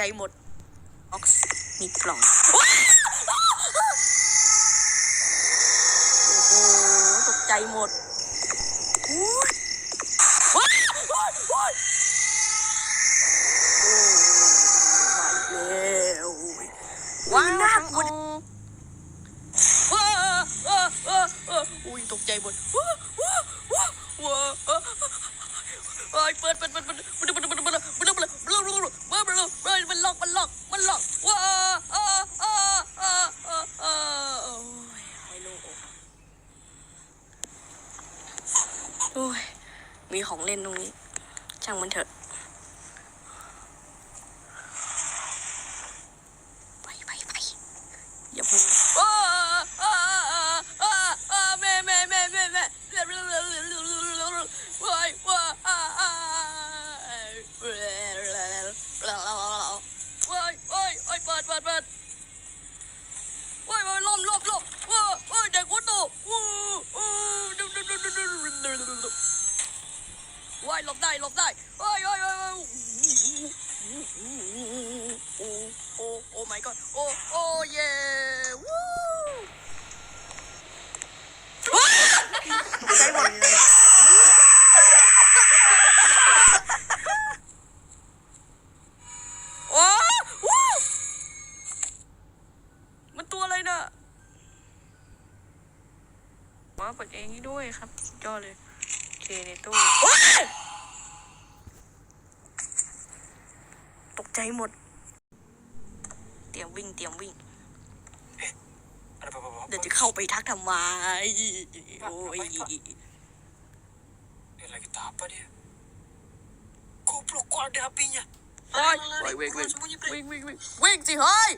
จหมดบ็อกซ์มีกล่องโอ้โหตกใจหมดโอ้ยว้ายว้ายว้ายโอ้มาอีกแล้วว้าวน่ากลัวว้าวว้าวว้าวว้าวอุ้ยตกใจหมด โอ้ย มีของเล่นตรงนี้ ช่างมันเถอะ ไปไปไปอย่าพูด บได้หลบได้ว้ายว้ยว้ายว้ยโอ้โอ้โอ้ my god โอ้โอ้เย่วู้ว้ายตกใจหมดว้วว้มันตัวอะไรน่ะว้าวเปิดเองให้ด้วยครับยอดเลยโอเคในตู้ว้ายตก ใจหมด เตรียมวิ่งเตรียมวิ่ง Ada apa-apa? เดี๋ยวจะเข้าไปทักทำไม โอ้ย Eh, lagi tak apa dia? Goblok, kok ada HP-nya? โอ้ย Lari, วิ่ง buruan วิ่ง sembunyi, วิ่ Bre. งวิ่งวิ่งวิ่งสิเฮ้ย